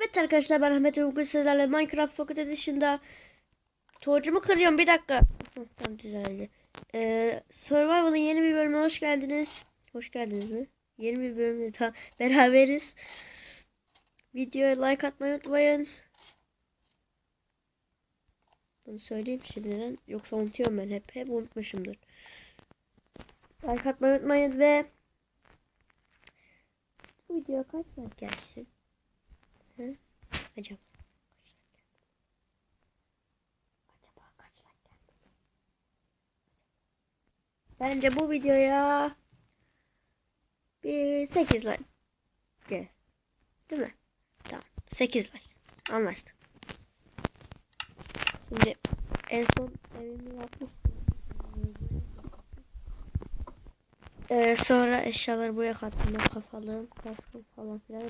Evet arkadaşlar ben Ahmet Bugün sizlerle Minecraft Pocket Edition'da Torcumu kırıyorum bir dakika. Tam düzeldi. Ee, Survival'ın yeni bir bölümüne hoş geldiniz. Hoş geldiniz mi? Yeni bir bölümde beraberiz. Videoya like atmayı unutmayın. Bunu söyleyeyim şimdiden. Yoksa unutuyorum ben hep. Hep unutmuşumdur. Like atmayı unutmayın ve bu videoya kaç like gelsin? Hı? Acaba? Kaç like? Bence bu videoya bir 8 like. Değil mi? Tamam. 8 like. Anlaştık. Şimdi en son evimi yapmıştım. Ee, sonra eşyaları buraya kattım. Kafalığım, kaskım falan filan.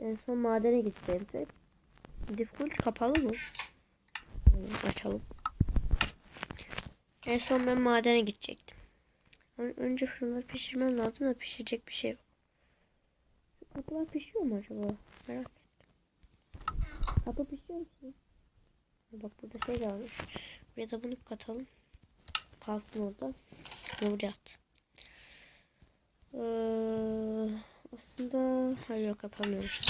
En son madene gideceğim. Default kapalı mı? Ee, açalım. En son ben madene gidecektim. Ön- Önce şunları pişirmem lazım da pişirecek bir şey yok. Kapılar pişiyor mu acaba? Merak ettim. Kapı pişiyor mu? Bak burada şey varmış. Buraya da bunu katalım. Kalsın orada. Buraya at. Ee, aslında hayır yok yapamıyormuş.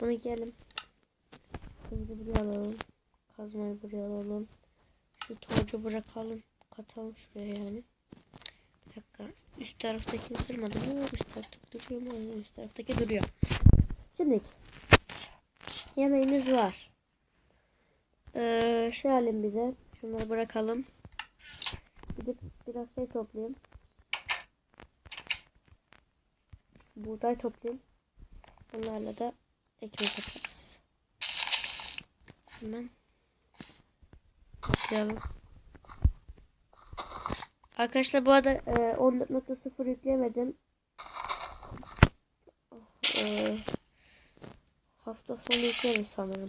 Bunu giyelim. Bunu buraya alalım. Kazmayı buraya alalım. Şu torcu bırakalım. Katalım şuraya yani. Bir dakika. Üst taraftaki durmadı mı? Üst taraftaki duruyor mu? Üst taraftaki duruyor. Şimdi yemeğimiz var. Ee, şey alayım bize. Şunları bırakalım. Gidip biraz şey toplayayım. buğday toplayayım. Bunlarla da ekmek yaparız. Hemen toplayalım. Arkadaşlar bu arada e, 14.0 yükleyemedim. E, hafta sonu yüklerim sanırım.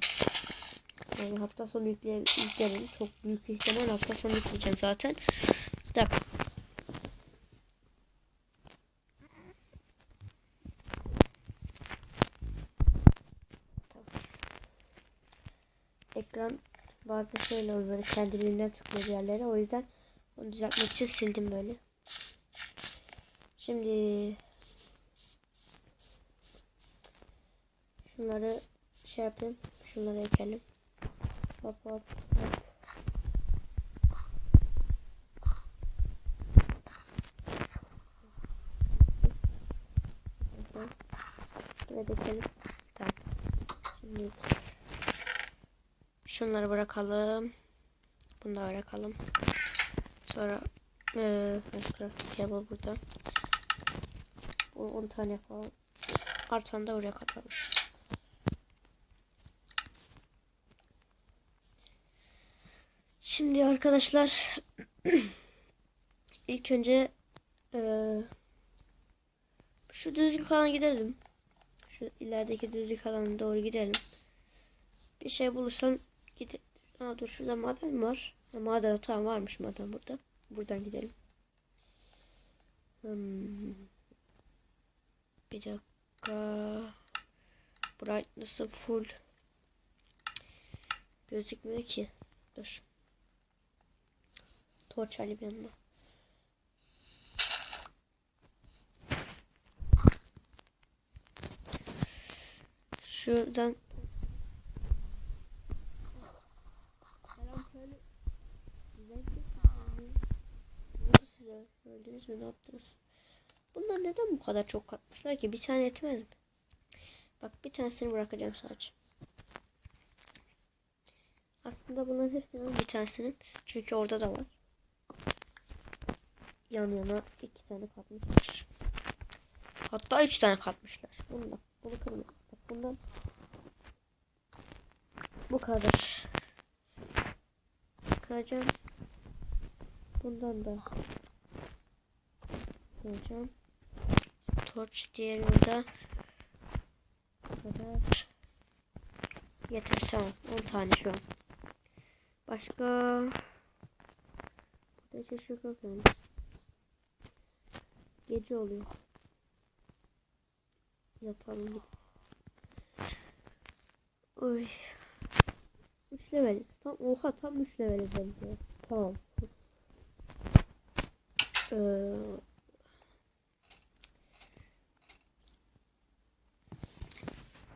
Yani hafta sonu yükle, yüklerim. Çok büyük ihtimal hafta sonu yükleyeceğim zaten. Da. ekran bazen şöyle oluyor böyle kendiliğinden tıklıyor yerlere o yüzden onu düzeltmek için sildim böyle. Şimdi şunları şey yapayım şunları ekelim. Şimdi Şunları bırakalım. Bunu da bırakalım. Sonra crafting table burada. Bu 10 tane falan. Artanı da buraya katalım. Şimdi arkadaşlar ilk önce eee, şu düzlük alana gidelim. Şu ilerideki düzlük alana doğru gidelim. Bir şey bulursam Gide Aa, dur şurada maden var. Ha, maden tamam varmış maden burada. Buradan gidelim. Hmm. Bir dakika. Brightness'ı full. Gözükmüyor ki. Dur. Torç alayım yanıma. Şuradan öldünüz mü ne yaptınız? Bunlar neden bu kadar çok katmışlar ki? Bir tane yetmez mi? Bak bir tanesini bırakacağım sadece. Aslında bunların hepsinin bir tanesinin. Çünkü orada da var. Yan yana iki tane katmışlar. Hatta üç tane katmışlar. Bunu da, bunu kırma. Bak bundan bu kadar. Kıracağım. Bundan da koyacağım. Torç diğeri burada. Bu kadar. Yeter tamam. 10 tane şu an. Başka Beş ışık yok yani. Gece oluyor. Yatalım. Oy. 3 leveliz. Tam, oha tam 3 leveliz bence. Tamam. Ee,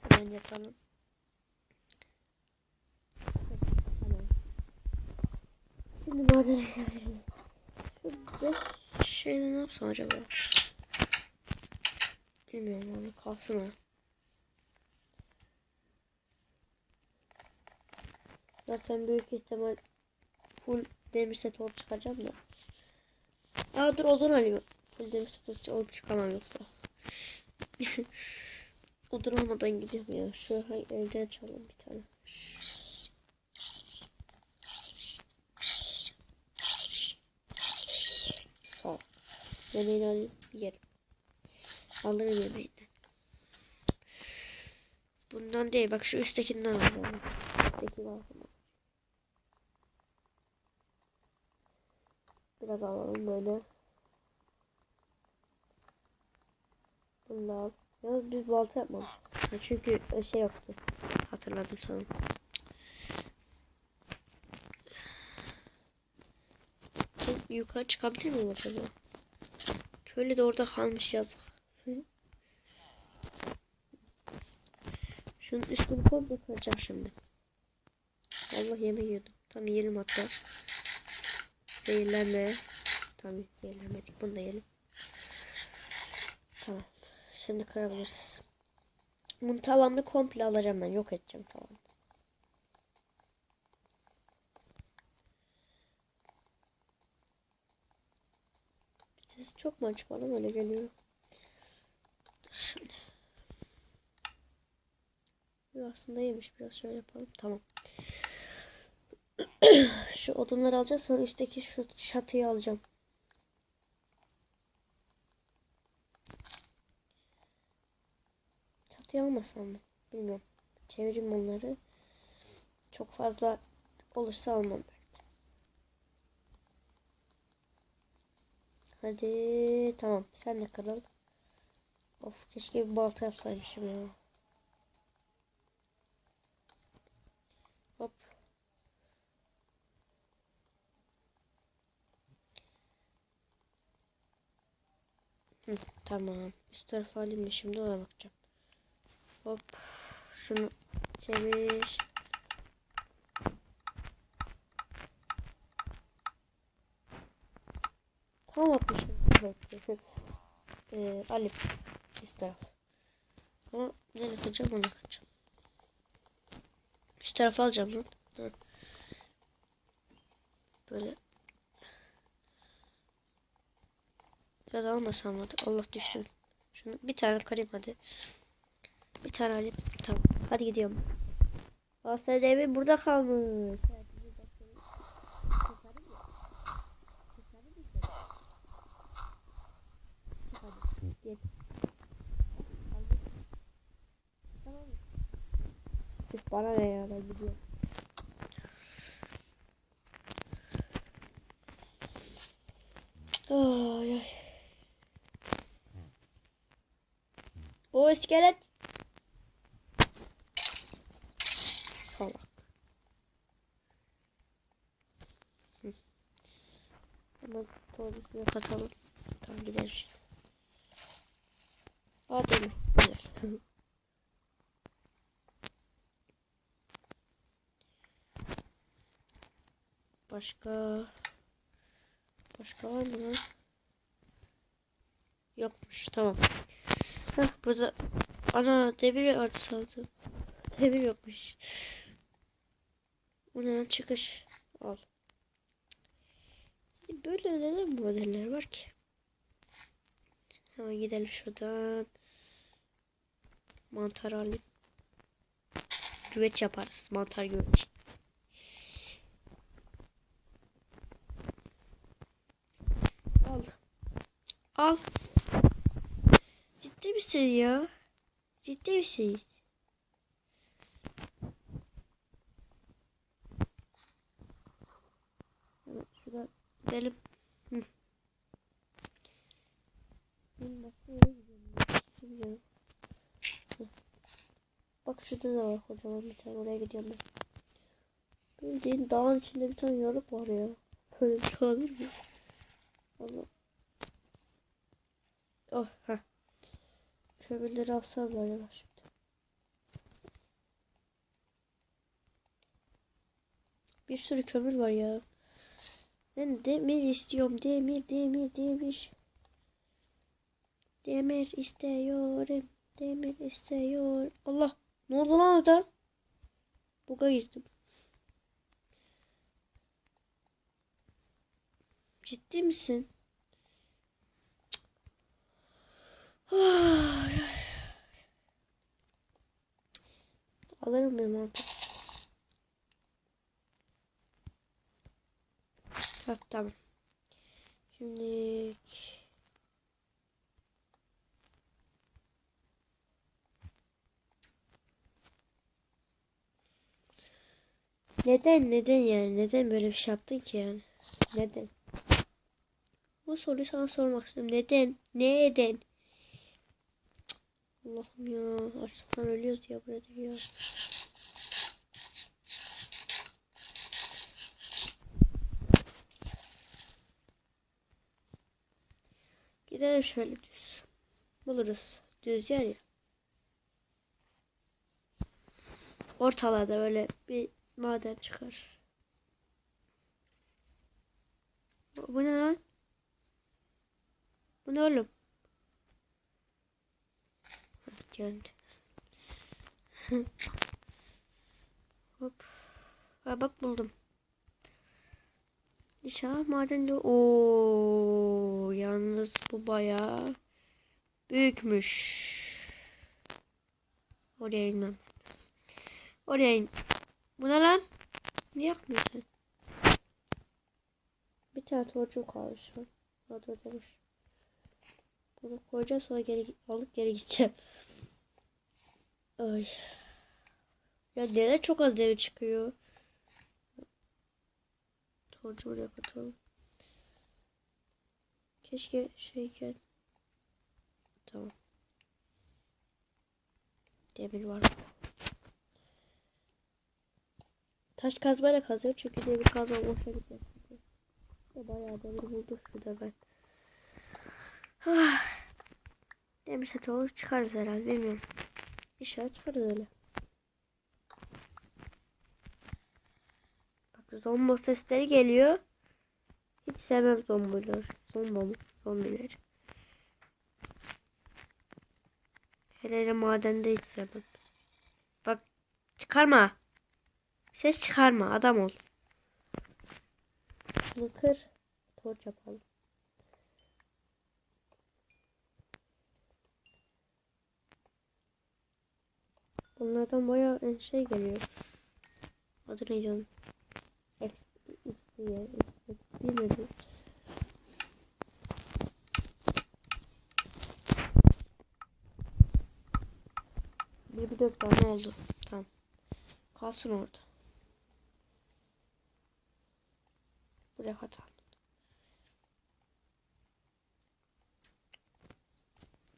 hemen yapalım. Şimdi madene geliriz. Şu 5 Şeyle ne yapsam acaba? Bilmiyorum onu kalsın o. Zaten büyük ihtimal full demir set olup çıkacağım da. Aa dur ozon alayım. Hani full demir set olup çıkamam yoksa. o durmadan gidiyorum ya. Şu elden çalalım bir tane. Şu. Yemeğini alayım yerim. Alırım yemeğinden. Bundan değil bak şu üsttekinden alalım. Üstteki lazım. Biraz alalım böyle. Al. Yalnız biz balta yapmadık. Ya Çünkü şey yoktu. Hatırladım. Ben yukarı çıkabilir miyim acaba? Köylü de orada kalmış yazık. Şunun üstünü komple kıracağım şimdi. Allah yemeği yiyordum. Tam yiyelim hatta. Zehirlenme. Tamam zehirlenmedik. Bunu da yiyelim. Tamam. Şimdi kırabiliriz. Bunun tavanını komple alacağım ben. Yok edeceğim tavanı. Çok bana mı öyle geliyor? Şimdi. Aslında iyiymiş. Biraz şöyle yapalım. Tamam. şu odunları alacağım. Sonra üstteki şu çatıyı alacağım. Çatıyı almasam mı? Bilmiyorum. Çevireyim onları. Çok fazla olursa almam belki. Hadi tamam. Sen de kırıl. Of keşke bir balta yapsaymışım ya. Hop. Hı, tamam. Üst tarafa alayım da şimdi ona bakacağım. Hop. Şunu çevir. Tamam atmışım. Evet. Ee, Alip. Üst taraf. Ama nereye kıracağım ona kıracağım. Üst tarafa alacağım lan. Hı. Böyle. Ya da almasam hadi. Allah düştüm. Şunu bir tane kırayım hadi. Bir tane alayım. Tamam. Hadi gidiyorum. Aslan evi burada kalmış. Gel. Tamam. Üf, Bana ne ya ben gidiyorum. Ay, ay. O iskelet. Salak. Hemen tuvaletine katalım. Tamam gidelim. Değil. Güzel. Başka Başka var mı lan? Yokmuş tamam. Heh burada ana demir vardı sandım. Demir yokmuş. Bu ne lan çıkış. Al. Böyle neden modeller var ki? Hemen gidelim şuradan. Mantar alayım. Güveç yaparız. Mantar güveç. Al. Al. Ciddi misin ya? Ciddi misiniz? Evet şurada Gidelim. Hı. Ben başka yere gidiyorum. Bilmiyorum. Hı. Bak şurada da var kocaman bir tane. Oraya gidiyorum ben. Bildiğin dağın içinde bir tane yarık var ya. Böyle bir şey olabilir mi? Allah. Oh ha. Kömürleri alsam da acaba şimdi. Bir sürü kömür var ya. Ben demir istiyorum. Demir, demir, demir. Demir istiyorum. Demir istiyor. Allah. Ne oldu lan orada? Buga girdim. Ciddi misin? Alırım ben mantık. Ha, tamam. Şimdi Neden neden yani? Neden böyle bir şey yaptın ki yani? Neden? Bu soruyu sana sormak istiyorum. Neden? Neden? Allah'ım ya. Açlıktan ölüyoruz ya bu nedir ya Gidelim şöyle düz. Buluruz. Düz yer ya. Ortalarda böyle bir maden çıkar. Bu ne lan? Bu ne oğlum? Geldi. Hop. Ha bak buldum. İnşallah madende. Oo, yalnız bu bayağı büyükmüş. Oraya inmem. Oraya in. Bu ne lan? Niye yakmıyorsun? Bir tane torcum kalmış şu an. Hadi ödemiş. Bunu koyacağım sonra geri alıp geri gideceğim. Ay. Ya dere çok az dere çıkıyor. Torcu buraya katalım. Keşke şeyken. Tamam. Demir var. Taş kazmayla kazıyor çünkü demir kazma boşa. Ya bayağı demir bulduk şurada ben. Ah. Demir seti olur çıkarız herhalde bilmiyorum. İnşallah çıkarız öyle. Bak zombo sesleri geliyor. Hiç sevmem zombiler. Zombo mu? Zombiler. Hele hele madende hiç sevmem. Bak çıkarma. Ses çıkarma adam ol. Şunu kır. Torç yapalım. Bunlardan bayağı şey geliyor. Adı X diye. X, bilmedim. Bir bir dört tane oldu. Tamam. Kalsın orada. Buraya katalım.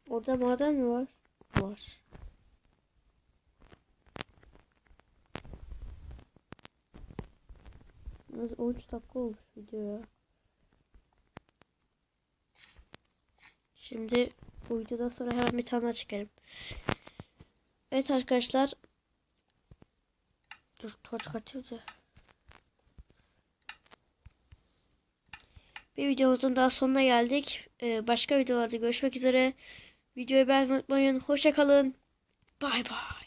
Orada maden mi var? Var. Nasıl 13 dakika olmuş video ya. Şimdi bu videodan sonra hemen bir tane daha çekerim. Evet arkadaşlar. Dur torç katıyoruz Bir videomuzun daha sonuna geldik. Ee, başka videolarda görüşmek üzere. Videoyu beğenmeyi unutmayın. Hoşça kalın. Bay bay.